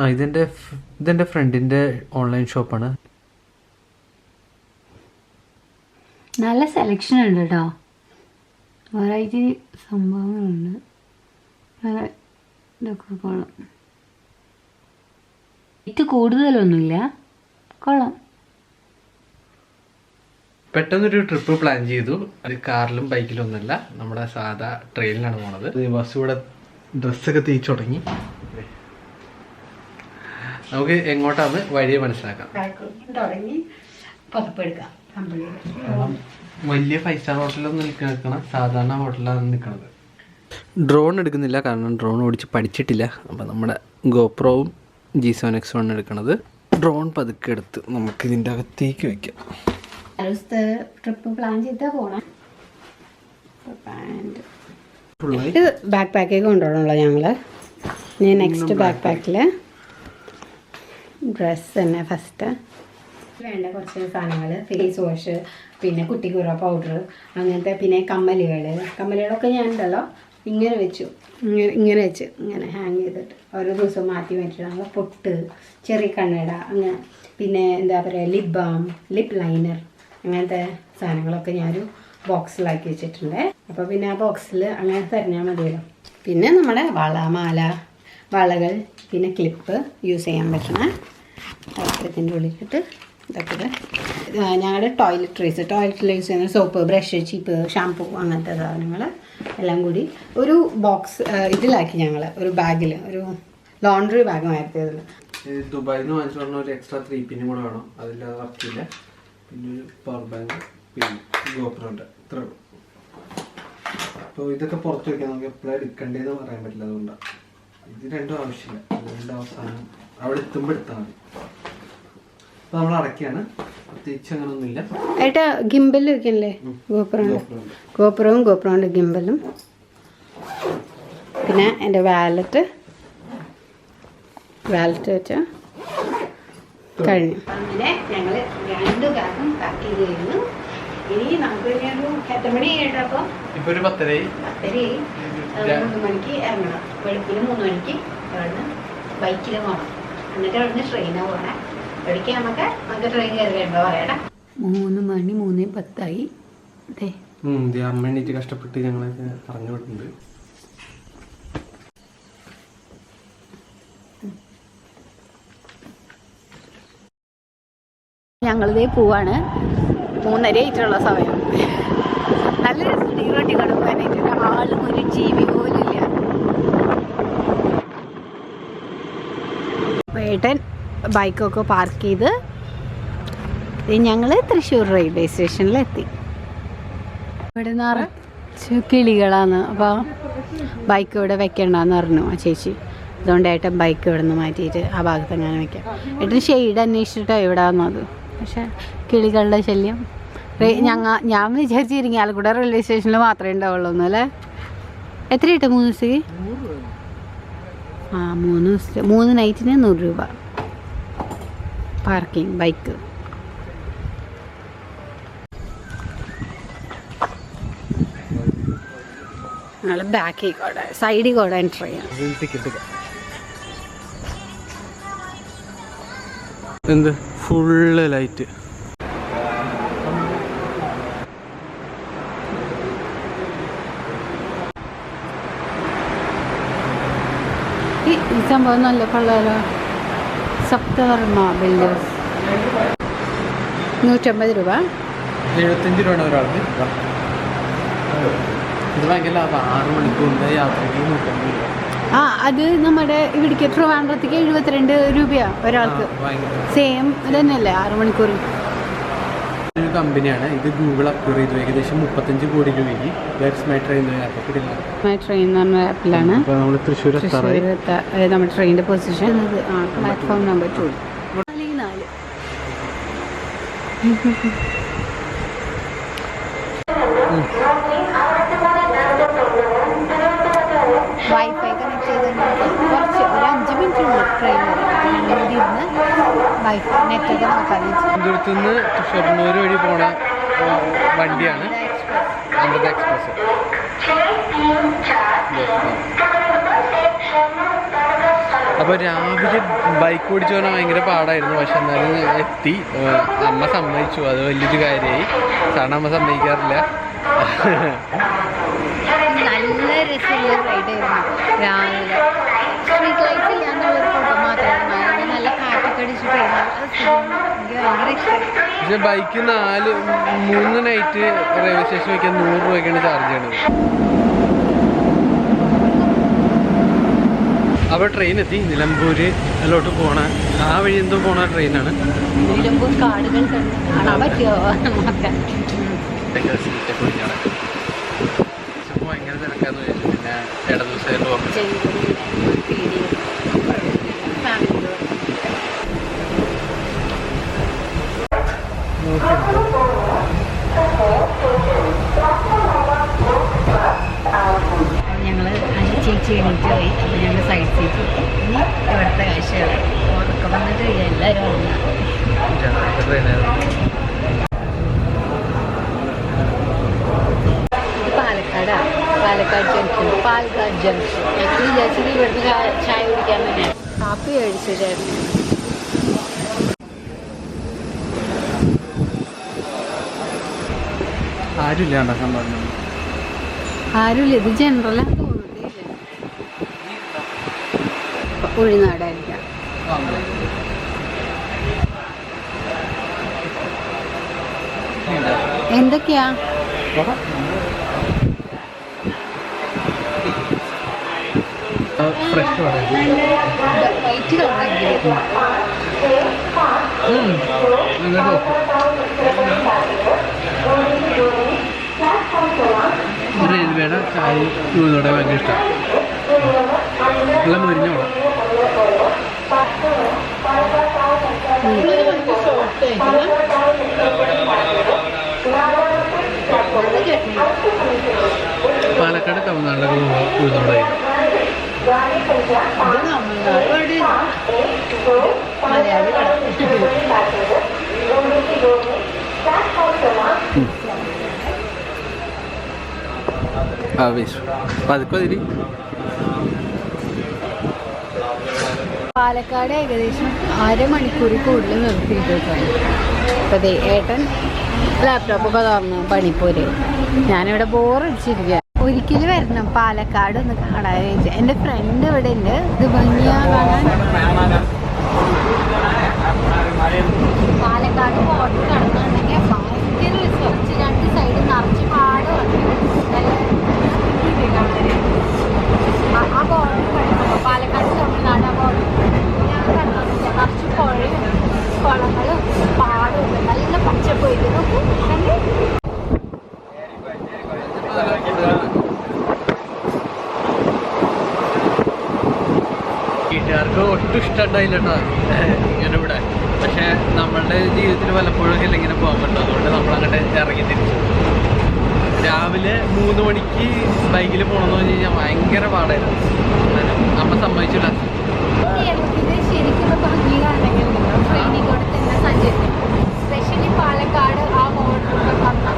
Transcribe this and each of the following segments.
ആ ഇതെന്റെ ഇതെന്റെ ഫ്രണ്ടിന്റെ ഓൺലൈൻ ഷോപ്പാണ് നല്ല സെലക്ഷൻ ഉണ്ട് കേട്ടോ വെറൈറ്റി സംഭവങ്ങളുണ്ട്. നല്ല ഇതൊക്കെ കൊള്ളാം. ഇത് കൂടുതലൊന്നുമില്ല. കൊള്ളാം. പെട്ടെന്നൊരു ട്രിപ്പ് പ്ലാൻ ചെയ്തു. അത് കാറിലും ബൈക്കിലും ഒന്നല്ല. നമ്മുടെ സാധാ ട്രെയിനിലാണ് പോണത്. ഈ ബസ് ഇവിടെ ഡ്രസ്സൊക്കെ തേച്ചു തുടങ്ങി. നമുക്ക് എങ്ങോട്ടാന്ന് വഴിയെ മനസ്സിലാക്കാം. തുടങ്ങി പതപ്പെടുക്കാം കാരണം വലിയ ഫൈവ് സ്റ്റാർ ഹോട്ടലൊന്നും നിൽക്കണം സാധാരണ ഹോട്ടലാണ് നിൽക്കുന്നത് ഡ്രോൺ എടുക്കുന്നില്ല കാരണം ഡ്രോൺ ഓടിച്ച് പഠിച്ചിട്ടില്ല. അപ്പം നമ്മുടെ ഗോപ്രോവും ജി സെവൻ എക്സ് വൺ എടുക്കണത്. ഡ്രോൺ പതുക്കെ എടുത്ത് നമുക്ക് ഇതിന്റെ അകത്തേക്ക് വെക്കാം. ദിവസത്തെ ട്രിപ്പ് പ്ലാൻ ചെയ്താ പോകണം ഇത് ബാക്ക് പാക്കേക്ക് കൊണ്ടുപോകണമല്ലോ ഞങ്ങൾ ഇനി നെക്സ്റ്റ് ബാക്ക് പാക്കിൽ ഡ്രസ്സ് തന്നെ ഫസ്റ്റ് വേണ്ട കുറച്ച് സാധനങ്ങൾ ഫേസ് വാഷ് പിന്നെ കുട്ടിക്കുറ പൗഡർ അങ്ങനത്തെ പിന്നെ കമ്മലുകൾ കമ്മലുകളൊക്കെ ഞാൻ ഉണ്ടല്ലോ ഇങ്ങനെ വെച്ചു. ഇങ്ങനെ ഇങ്ങനെ വെച്ച് ഇങ്ങനെ ഹാങ് ചെയ്തിട്ട്. ഓരോ ദിവസവും മാറ്റി മാറ്റി. നമ്മൾ പൊട്ട് ചെറിയ കണ്ണട അങ്ങനെ. പിന്നെ എന്താ പറയുക ലിപ് ബാം ലിപ് ലൈനർ അങ്ങനത്തെ സാധനങ്ങളൊക്കെ ഞാനൊരു ബോക്സിലാക്കി വെച്ചിട്ടുണ്ട്. അപ്പോൾ പിന്നെ ആ ബോക്സിൽ അങ്ങനെ തരഞ്ഞാൽ മതിയല്ലോ. പിന്നെ നമ്മുടെ വള മാല വളകൾ പിന്നെ ക്ലിപ്പ് യൂസ് ചെയ്യാൻ പറ്റണ ഇതിന്റെ ഉള്ളിലിട്ട് ഇതൊക്കെ ഇത് ഞങ്ങളുടെ ടോയ്ലറ്ററീസ് ടോയ്ലറ്റിൽ ചെയ്യുന്ന സോപ്പ് ബ്രഷ് ചീപ്പ് ഷാംപൂ അങ്ങനത്തെ സാധനങ്ങൾ എല്ലാം കൂടി ഒരു ബോക്സ് ഇതിലാക്കി ഞങ്ങൾ ഒരു ബാഗിൽ ഒരു ലോണ്ടറി ബാഗ് അതിൽ ദുബായിൽ നിന്ന് വാങ്ങിച്ചു പറഞ്ഞ ഒരു എക്സ്ട്രാ ത്രീ പിന്നും കൂടെ വേണം. അതില്ലാതെ വർക്കില്ല പിന്നെ ഒരു പവർ ബാങ്ക് പിന്നെ ഗോപ്രോണ്ട് ഇത്ര അപ്പോൾ ഇതൊക്കെ പുറത്ത് വയ്ക്കാൻ നമുക്ക് എപ്പോഴാണ് എടുക്കേണ്ടതെന്ന് പറയാൻ പറ്റില്ല അതുകൊണ്ടാണ് ഇത് രണ്ടും ആവശ്യമില്ല. രണ്ടും അവസാനം അവിടെ എത്തുമ്പോൾ എടുത്താൽ മതി. അപ്പോൾ നമ്മൾ അടയ്ക്കാണ്. പ്രത്യേകിച്ച് അങ്ങനെ ഒന്നുമില്ല ഏട്ടാ ഗിംബൽ വെക്കണല്ലേ? ഗോപുരം ഗോപുരവും ഗോപുരമുണ്ട് ഗിംബലും. പിന്നെ എന്റെ വാലറ്റ്. വാലറ്റ് വെച്ച കഴിഞ്ഞു. അങ്ങനെ ഞങ്ങൾ രണ്ടു കാലം പാക്ക് ചെയ്ത് കഴിഞ്ഞു ഇനി നമുക്ക് ഒരു എത്ര മണി കേട്ടപ്പോൾ ഇപ്പൊ? ഒരു പത്തരയായി. പത്തരയായി. മൂന്ന് മണിക്ക് ഇറങ്ങണം. വെളുപ്പിന് മൂന്ന് മണിക്ക് ഇറങ്ങണം ബൈക്കിൽ പോകണം എന്നിട്ട് അവിടുന്ന് ട്രെയിനാണ് പോകണേ എവിടേക്ക് നമുക്ക് നമുക്ക് ട്രെയിൻ കയറിയുണ്ടോ പറയടാ മൂന്ന് മണി മൂന്ന് പത്തായി. അമ്മ എണീറ്റ് കഷ്ടപ്പെട്ട് ഞങ്ങളൊക്കെ പറഞ്ഞു വിടുന്നുണ്ട് ഞങ്ങളിതേ പോവാണ്. മൂന്നര ആയിട്ടുള്ള സമയം. നല്ല രസം റോട്ടിൽ പോകാനായിട്ട് ആളും ഒരു ജീവി പോലും ഏട്ടൻ ബൈക്കൊക്കെ പാർക്ക് ചെയ്ത് ഞങ്ങൾ തൃശ്ശൂർ റെയിൽവേ സ്റ്റേഷനിലെത്തി. ഇവിടെ നിറച്ച് കിളികളാണ്. അപ്പോൾ ബൈക്ക് ഇവിടെ വെക്കണ്ടെന്ന് പറഞ്ഞു ആ ചേച്ചി. അതുകൊണ്ട് ഏട്ടൻ ബൈക്ക് ഇവിടെ നിന്ന് മാറ്റിയിട്ട് ആ ഭാഗത്ത് അങ്ങനെ വെക്കാം. ഏട്ടൻ ഷെയ്ഡ് അന്വേഷിച്ചിട്ടാണ് ഇവിടെ വന്നത് പക്ഷേ കിളികളുടെ ശല്യം. ഞങ്ങ ഞാൻ വിചാരിച്ചിരിക്കും ആലക്കുട റെയിൽവേ സ്റ്റേഷനിൽ മാത്രമേ ഉണ്ടാവുള്ളൂ എന്നല്ലേ എത്ര കിട്ടും മൂന്ന് ദിവസത്തേക്ക്? ആ മൂന്ന് ദിവസത്തെ മൂന്ന് നൈറ്റിന് നൂറ് രൂപ. Parking bike. ഞങ്ങൾ ബാക്കിൽ കൂടെ സൈഡിൽ കൂടെ എന്റർ ചെയ്യാം എന്ത്? ഫുള്ള് ലൈറ്റ് ഈ ഈ സംഭവം നല്ല കൊള്ളാലോ സപ്തവർമ്മ ബിൽഡേഴ്സ് നൂറ്റമ്പത് രൂപ എഴുപത്തഞ്ച് രൂപയാണ് ഒരാൾക്ക് ഇത് ഭയങ്കര ലാഭം. ആറ് മണിക്കൂറിന്റെ യാത്രയ്ക്ക് നൂറ്റമ്പത് രൂപ. ആ അത് നമ്മുടെ ഇവിടേക്ക് ട്രിവാൻഡ്രത്തേക്ക് എഴുപത്തിരണ്ട് രൂപയാണ് ഒരാൾക്ക്. സെയിം തന്നെയല്ലേ ആറ് മണിക്കൂർ ഒരു കമ്പനിയാണ്. ഇത് ഗൂഗിൾ അക്വയർ ചെയ്തു. ഏകദേശം മുപ്പത്തഞ്ച് കോടി രൂപയ്ക്ക് that's my train my train എന്ന് പറഞ്ഞ ആപ്പിലാണ് നമ്മൾ തൃശ്ശൂർ നമ്മുടെ ട്രെയിനിന്റെ പൊസിഷൻ പ്ലാറ്റ്ഫോം നമ്പർ ടു നാല്. വൈഫൈ കണക്ട് ചെയ്തിട്ട് കുറച്ച് ഒരു അഞ്ച് മിനിറ്റ് ഉണ്ട് ട്രെയിൻ വരെ ഇവിടെ ഇരുന്ന് നെറ്റൊക്കെ നോക്കാൻ ഷൊർണൂർ വഴി പോണ വണ്ടിയാണ്. അമൃത എക്സ്പ്രസ്. അപ്പോൾ രാവിലെ ബൈക്ക് ഓടിച്ചു പറഞ്ഞാൽ ഭയങ്കര പാടായിരുന്നു. പക്ഷെ എന്നാലും എത്തി. അമ്മ സമ്മതിച്ചു. അത് വലിയൊരു കാര്യമായി. കാരണം അമ്മ സമ്മതിക്കാറില്ല. നല്ല രസമുള്ള റൈഡായിരുന്നു രാവിലെ. പക്ഷെ ബൈക്ക് നാല് മൂന്ന് നൈറ്റ് റെയിൽവേ സ്റ്റേഷൻ വയ്ക്കാൻ നൂറ് രൂപയ്ക്കാണ് ചാർജ് ചെയ്യണത്. അപ്പോൾ ട്രെയിൻ എത്തി. നിലമ്പൂര് അതിലോട്ട് പോണ ആ വഴി എന്തോ പോണ ട്രെയിനാണ് നിലമ്പൂർ കാടുകൾ ഭയങ്കര തിരക്കാന്ന് വിചാരിച്ചു. പിന്നെ ഇട ദിവസമായിട്ട് ഓർമ്മ ഞങ്ങൾ ചേച്ചി എണീറ്റ് പോയി അപ്പോൾ ഞങ്ങൾ സൈഡ് സീറ്റ് ഇനി ഇവിടുത്തെ കാഴ്ചകൾ ഉറക്കം വന്നിട്ട് എല്ലാവരും ഇത് പാലക്കാടാ. പാലക്കാട് ജംഗ്ഷൻ പാലക്കാട് ജംഗ്ഷൻ ഞങ്ങൾ വിചാരിച്ചത് ഇവിടുന്ന് ചായ- കുടിക്കാൻ തന്നെയാണ്. കാപ്പി മേടിച്ചു ആരുമില്ല ഉണ്ടാക്കാൻ പറഞ്ഞു ആരുമില്ല ഇത് ജനറലാന്ന് തോന്നുന്നില്ല ഉഴുന്നാടായിരിക്കാം എന്തൊക്കെയാ? ഫ്രഷ് റെയിൽവേയുടെ ചായ ഉഴുന്നോടെ ഭയങ്കര ഇഷ്ടമാണ് നല്ല മുരിഞ്ഞ വേണം പാലക്കാട് തമിഴ്നാട്ടിലൊക്കെ ഉഴുന്നോടെ മലയാളി ആ വേശു പതുക്കെ തിരി പാലക്കാട് ഏകദേശം അരമണിക്കൂർ കൂടുതൽ നിർത്തിയിട്ടാണ് അപ്പോൾ ദേ ഏട്ടൻ ലാപ്ടോപ്പൊക്കെ തുറന്നു പണിപ്പോര്. ഞാനിവിടെ ബോറടിച്ചിരിക്കുക ഒരിക്കലും വരണം പാലക്കാട് ഒന്ന് കാണാൻ എന്റെ ഫ്രണ്ട് ഇവിടെ ഉണ്ട് ഇത് ഭംഗിയാ കാണാൻ പാലക്കാട് ബോർഡർ കടന്നുണ്ടെങ്കിൽ ഭയങ്കര റിസർച്ച് രണ്ട് സൈഡ് നിറച്ച് പാടമാണ് നല്ല ഇത് കാണാൻ. ആ- ആ ബോർഡർ കിടക്കുമ്പോൾ പാലക്കാട് തമിഴ്നാട് ആ ബോർഡർ ഞാൻ കണ്ടിട്ടില്ല നിറച്ച് പുഴയും കുളങ്ങളും പാടവും നല്ല പച്ചപ്പ് ഇത് നോക്കൂ കണ്ടേ വീട്ടുകാർക്ക് ഇഷ്ടമുണ്ടായില്ല കേട്ടോ ഇങ്ങനെ ഇവിടെ പക്ഷെ നമ്മളുടെ ജീവിതത്തിൽ പലപ്പോഴും ഇങ്ങനെ പോകാൻ പറ്റും അതുകൊണ്ട് നമ്മൾ അങ്ങോട്ട് ഇറങ്ങി തിരിച്ചു രാവിലെ മൂന്ന് മണിക്ക് ബൈക്കിൽ പോകണമെന്ന് പറഞ്ഞു കഴിഞ്ഞാൽ ഭയങ്കര പാടായിരുന്നു. അമ്മ സമ്മതിച്ചില്ല. സഞ്ചരിക്കും. സ്പെഷ്യലി പാലക്കാട് ആ ബോർഡറൊക്കെ വന്ന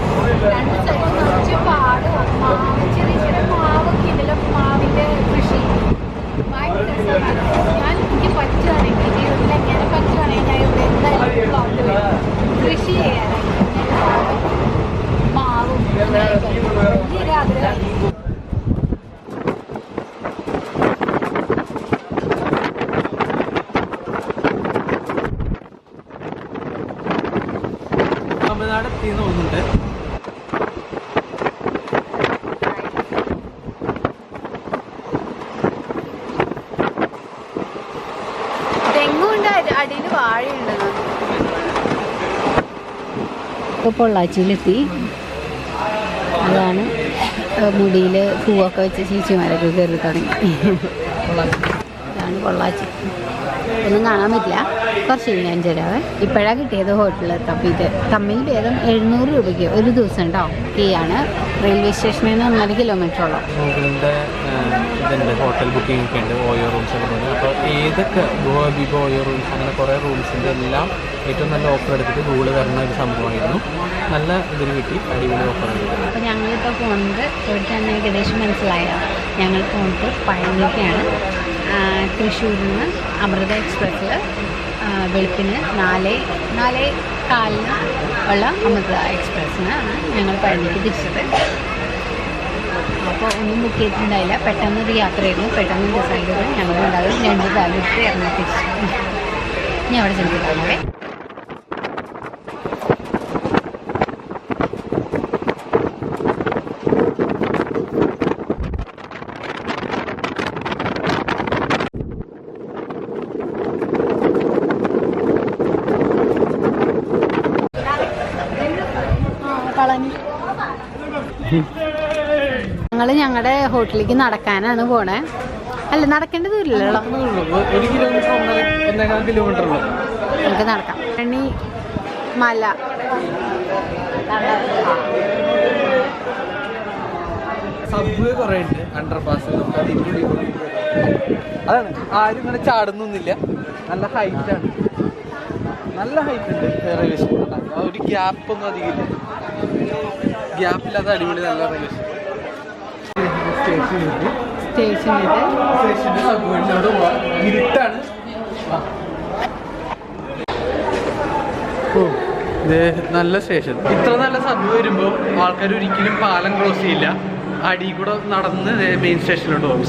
രണ്ട് സൈഡ് നിറച്ച് പാട് മാവ് ചെറിയ ചെറിയ മാവൊക്കെ ഉണ്ടല്ലോ മാവിന്റെ കൃഷി ഭയങ്കര രസമാണ് ഞാൻ എനിക്ക് പറ്റുവാണെങ്കിൽ ജീവിതത്തിൽ എങ്ങനെ പറ്റുവാണെങ്കിൽ ഞാൻ ഇവിടെ എന്തായാലും പ്ലോട്ട് വരും കൃഷി ചെയ്യാനായിട്ട് മാവും വലിയൊരു ഇപ്പോൾ പൊള്ളാച്ചിയിലെത്തി. അതാണ് മുടിയിൽ പൂവൊക്കെ വെച്ച് ചേച്ചിമാരൊക്കെ കയറി തുടങ്ങി. അതാണ് പൊള്ളാച്ചി. ഒന്നും കാണാൻ പറ്റില്ല. കുറച്ച് കഴിഞ്ഞ് ഞാൻ തരാവേ. ഇപ്പോഴാണ് കിട്ടിയത് ഹോട്ടലിൽ തപ്പിയിട്ട് തമ്മിൽ ഭേദം എഴുന്നൂറ് രൂപയ്ക്ക് ഒരു ദിവസം കേട്ടോ ഈ ആണ്. റെയിൽവേ സ്റ്റേഷനിൽ നിന്ന് ഒന്നര കിലോമീറ്ററോളം ഇതുണ്ട്. ഹോട്ടൽ ബുക്കിംഗ് ഒക്കെ ഉണ്ട്. ഓയോ റൂംസ് ഒക്കെ ഉണ്ട്. അപ്പോൾ ഏതൊക്കെ ഗോവ ബിബോ ഓയോ റൂംസ് അങ്ങനെ കുറേ റൂംസിന്റെ എല്ലാം ഏറ്റവും നല്ല ഓഫർ എടുത്തിട്ട് ഗൂഗിൾ തരുന്ന ഒരു സംഭവമായിരുന്നു. നല്ല ഇതിന് കിട്ടി. അടിപൊളി ഓഫർ അപ്പോൾ ഞങ്ങളിപ്പോൾ പോകുന്നത് തന്നെ ഏകദേശം മനസ്സിലായ? ഞങ്ങൾ പോകുന്നത് പഴനിക്കാണ്. തൃശ്ശൂരിൽ നിന്ന് അമൃത എക്സ്പ്രസ്സിൽ വെളുപ്പിന് നാല് നാല് കാലിന് ഉള്ള അമൃത എക്സ്പ്രസ്സിനാണ് ഞങ്ങൾ പഴനിക്ക് തിരിച്ചത്. അപ്പോൾ ഒന്നും ബുക്ക് ചെയ്തിട്ടുണ്ടായില്ല. പെട്ടെന്ന് ഒരു യാത്രയായിരുന്നു പെട്ടെന്ന് ഡിസൈഡ് ചെയ്തു. ഞങ്ങൾ ഉണ്ടാകും രണ്ട് കാലത്ത് ഇറങ്ങി തിരിച്ചു. ഇനി അവിടെ ചെന്നിട്ടാണേ ഞങ്ങൾ ഞങ്ങളുടെ ഹോട്ടലിലേക്ക് നടക്കാനാണ് പോണേ. അല്ല നടക്കേണ്ട ദൂരമില്ലല്ലോ നമുക്ക് നടക്കാം. എണ്ണി മല. കുറെ ഉണ്ട് അതാണ്. ആരും ഇങ്ങനെ ചാടുന്നൊന്നുമില്ല നല്ല ഹൈറ്റ് ആണ്. നല്ല ഹൈറ്റ് ഉണ്ട്. റെയിൽവേ സ്റ്റേഷൻ ഒരു ഗ്യാപ്പൊന്നും അധികം അധികമില്ല ഗ്യാപ്പില്ലാത്ത അടിപൊളി നല്ല സ്റ്റേഷൻ ഇരുട്ടാണ്. ഓ, നല്ല സ്റ്റേഷൻ. ഇത്ര നല്ല സബ് വരുമ്പോൾ ആൾക്കാർ ഒരിക്കലും പാലം ക്രോസ് ചെയ്യില്ല. അടി കൂടെ നടന്ന് മെയിൻ സ്റ്റേഷനിലോട്ട് പോകും.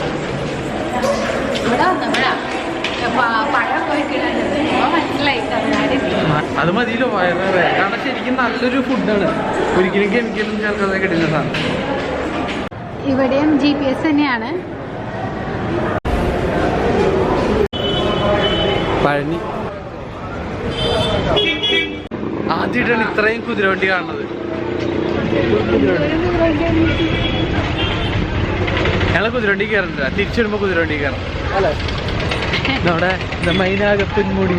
അത് മതിയല്ലോ വയറ് കാരണം ശരിക്കും നല്ലൊരു ഫുഡാണ്. ഒരിക്കലും കെമിക്കലും ചേർക്കാതെ കിട്ടുന്ന സാധനം. ഇവിടെയും ജി പി എസ് തന്നെയാണ്. പഴനി. ആദ്യമായിട്ടാണ് ഇത്രയും കുതിരവണ്ടി കാണുന്നത്. ഞങ്ങൾ കുതിരവണ്ടി കയറുന്നില്ല തിരിച്ചു വരുമ്പോൾ കുതിരവണ്ടി കയറണം. നമ്മുടെ മൈനാകപ്പിൻമുടി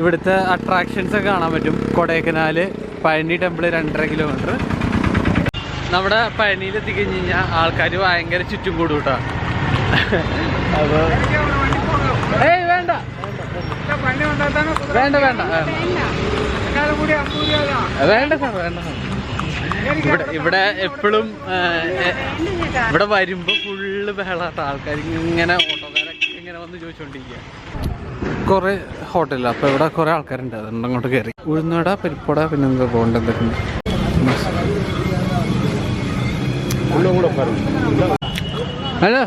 ഇവിടുത്തെ അട്രാക്ഷൻസ് ഒക്കെ കാണാൻ പറ്റും. കൊടൈക്കനാല് പഴനി ടെമ്പിൾ രണ്ടര കിലോമീറ്റർ നമ്മുടെ പഴനിയിൽ എത്തിക്കഴിഞ്ഞ് കഴിഞ്ഞാൽ ആൾക്കാർ ഭയങ്കര ചുറ്റും കൂടും കേട്ടോ ഏയ് വേണ്ട. വേണ്ട വേണ്ട. വേണ്ട സാർ വേണ്ട ഇവിടെ ഇവിടെ എപ്പോഴും ഇവിടെ വരുമ്പോ ഫുള്ള് ബഹളാട്ടോ. ആൾക്കാർ ഇങ്ങനെ ഓട്ടോക്കാരൊക്കെ ഇങ്ങനെ വന്ന് ചോദിച്ചോണ്ടിരിക്കുക കുറെ ഹോട്ടലില്ല അപ്പൊ ഇവിടെ കുറെ ആൾക്കാരുണ്ട്. അതുകൊണ്ട് അങ്ങോട്ട് കയറി ഉഴുന്നട പരിപ്പട പിന്നെ എന്താ പോകണ്ട നല്ല.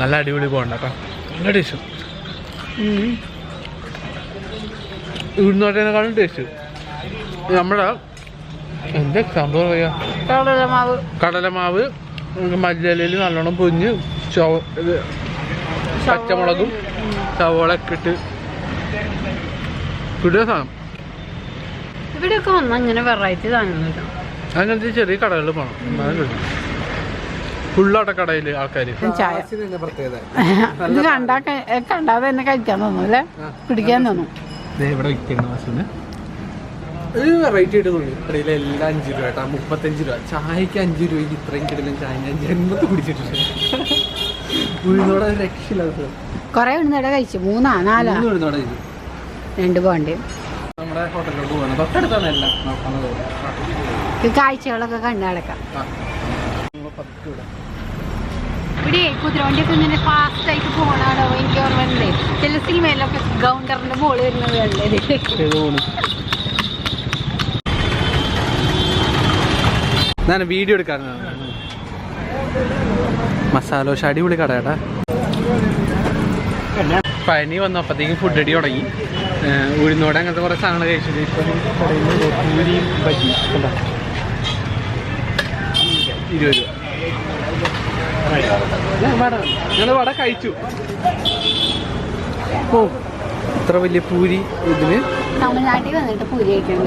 നല്ല അടിപൊളി പോകണ്ട കേട്ടോ നല്ല ടേസ്റ്റ്. ഉഴുന്നോട്ടേനെക്കാളും ടേസ്റ്റ്. നമ്മുടെ എന്താ സംഭവം കടലമാവ്. കടലമാവ്. മല്ലിയിലയിൽ നല്ലോണം പൊഞ്ഞ് ചോ ഇത് പച്ചമുളകും സവോളൊക്കെ ഇട്ട് ഇവിടെ സാധനം. ഇവിടെയൊക്കെ വന്നാൽ അങ്ങനെ വെറൈറ്റി സാധനങ്ങൾ അങ്ങനത്തെ ചെറിയ കടകളിൽ പോകണം കടയിൽ ആൾക്കാര്. ആൾക്കാർ ചായ. ഇത് കണ്ടാ കണ്ടാതെ തന്നെ കഴിക്കാൻ തോന്നൂല്ലേ അല്ലേ? കുടിക്കാൻ തോന്നും. ഇവിടെ വിൽക്കുന്ന ഒരു വെറൈറ്റി ആയിട്ട് തോന്നി. കടയിൽ എല്ലാം അഞ്ച് രൂപ കേട്ടോ. മുപ്പത്തഞ്ച് രൂപ. ചായക്ക് അഞ്ച് രൂപയ്ക്ക് ഇത്രയും കിടലും ചായ ഞാൻ ജന്മത്ത് കുടിച്ചിട്ടുണ്ട്. ഉഴുന്നോടെ രക്ഷയില്ലാത്ത. കുറെ ഉഴുന്നട കഴിച്ചു. മൂന്നാ നാലാ? ഉഴുന്നോടെ ഇത് രണ്ട് പോണ്ടേ നമ്മുടെ ഹോട്ടലിലോട്ട് പോകണം തൊട്ടടുത്താണ് എല്ലാം. കാഴ്ചകളൊക്കെ കണ്ടു നടക്കാം. ഇവിടെ കുതിരവണ്ടിയൊക്കെ ഇങ്ങനെ ഫാസ്റ്റ് ആയിട്ട് പോകണാണോ എനിക്ക് ഓർമ്മ ചില സിനിമയിലൊക്കെ ഗൗണ്ടറിന്റെ മോൾ വരുന്നത് കണ്ടത് ചെയ്ത് പോണു ഞാൻ വീഡിയോ എടുക്കാറുണ്ട് മസാല ദോശ അടിപൊളി കടയാട്ടാ പനി വന്നപ്പോഴത്തേക്കും ഫുഡ് അടി തുടങ്ങി. ഉഴുന്നോടെ അങ്ങനത്തെ കുറേ സാധനങ്ങൾ കഴിച്ചിട്ട് ഞങ്ങൾ വട കഴിച്ചു. ഓ ഇത്ര വലിയ പൂരി ഇതിന്? തമിഴ്നാട്ടിൽ വന്നിട്ട് പൂരി കഴിക്കണം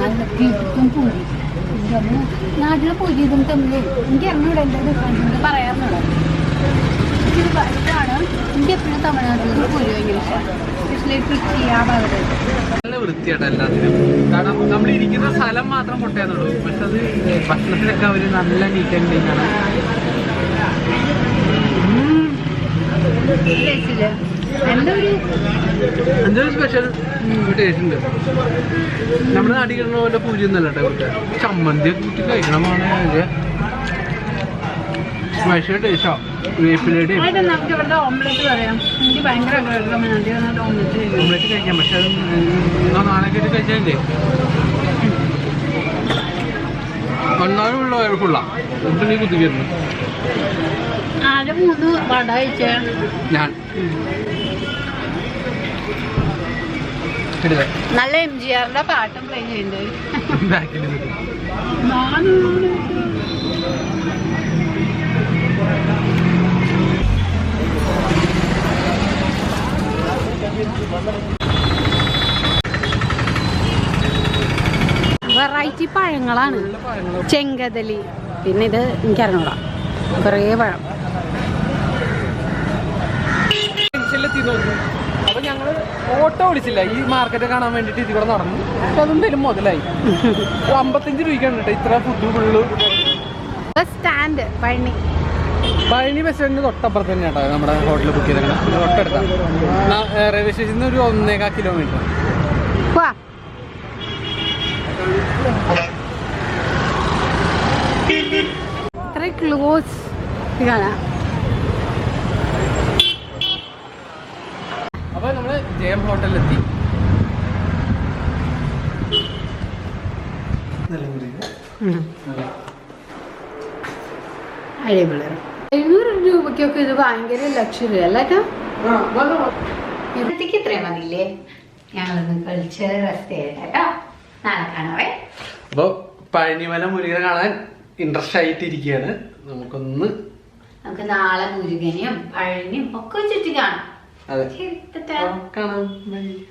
നല്ല അമ്മ, നാട്ടിലെ പൂരി തമ്മിൽ എനിക്ക് അറിഞ്ഞൂടെ എന്റെ ഡിഫറൻസ് പറയാറുണ്ടോ ഇതാണ് എനിക്ക് എപ്പോഴും തമിഴ്നാട്ടിൽ പൂരി ഭയങ്കര ഇഷ്ടമാണ് നല്ല വൃത്തിയായിട്ട് എല്ലാത്തിനും. കാരണം നമ്മൾ ഇരിക്കുന്ന സ്ഥലം മാത്രം പൊട്ടയെന്നുള്ളൂ. പക്ഷെ അത് ഭക്ഷണത്തിനൊക്കെ അവർ നല്ല നീറ്റ് ആൻഡ് ആണ്. ഒരു എന്തൊരു സ്പെഷ്യൽ ടേസ്റ്റ് ഉണ്ട്. നമ്മുടെ നാട്ടിൽ കിട്ടുന്ന പോലെ പൂജ ഒന്നല്ല കേട്ടോ ഇവിടുത്തെ. ചമ്മന്തി കൂട്ടി കഴിക്കണമാണ്. സ്പെഷ്യൽ ടേസ്റ്റാ ഇവിടുത്തെ ഓംലെറ്റ് കഴിക്കും പക്ഷെ അത് ഇന്നോ നാളെ ഒന്നാലും കഴിച്ചാലേ ഒന്നാമതുള്ള ഫുള്ളാ കുത്തിക്കരുന്നു ഞാൻ. നല്ല എം ജി ആറിന്റെ പാട്ടും പ്ലേ ചെയ്യുന്നുണ്ട് വെറൈറ്റി പഴങ്ങളാണ്. ചെങ്കതലി. പിന്നെ ഇത് എനിക്കറിഞ്ഞൂടാ. കുറേ പഴം. ഞങ്ങൾ ഓട്ടോ വിളിച്ചില്ല. ഈ മാർക്കറ്റ് കാണാൻ വേണ്ടിട്ട് ഇതിവിടെ നടന്നു. പക്ഷെ അതെന്തായാലും മുതലായി. അമ്പത്തഞ്ച് രൂപയ്ക്കാണ് കേട്ടോ ഇത്ര food full stand Palani. Palani bus സ്റ്റാൻഡിന് തൊട്ടപ്പുറത്ത് തന്നെ കേട്ടോ നമ്മുടെ ഹോട്ടലിൽ ബുക്ക് ചെയ്തേക്കണം. തൊട്ടടുത്താണ് റെയിൽവേ സ്റ്റേഷനിൽ നിന്ന് ഒരു ഒന്നേകാ കിലോമീറ്റർ ക്ലോസ് കാണാം അപ്പൊ നമ്മൾ ജയം ഹോട്ടലിലെത്തി. അടിപൊളി. എഴുന്നൂറ് രൂപയ്ക്കൊക്കെ ഇത് ഭയങ്കര ലക്ഷറി അല്ല കേട്ടോ ഇവിടത്തേക്ക് ഇത്രയും മതിയില്ലേ? ഞങ്ങളൊന്ന് കളിച്ച് റെസ്റ്റ് ചെയ്യട്ടെ നാളെ കാണാവേ. അപ്പൊ പഴനിമല മുരുകനെ കാണാൻ ഇൻട്രസ്റ്റ് ആയിട്ടിരിക്കുകയാണ്. നമുക്കൊന്ന് നമുക്ക് നാളെ മുരുകനെയും പഴനിയും ഒക്കെ ചുറ്റി കാണാം. അതെ. കാണാം.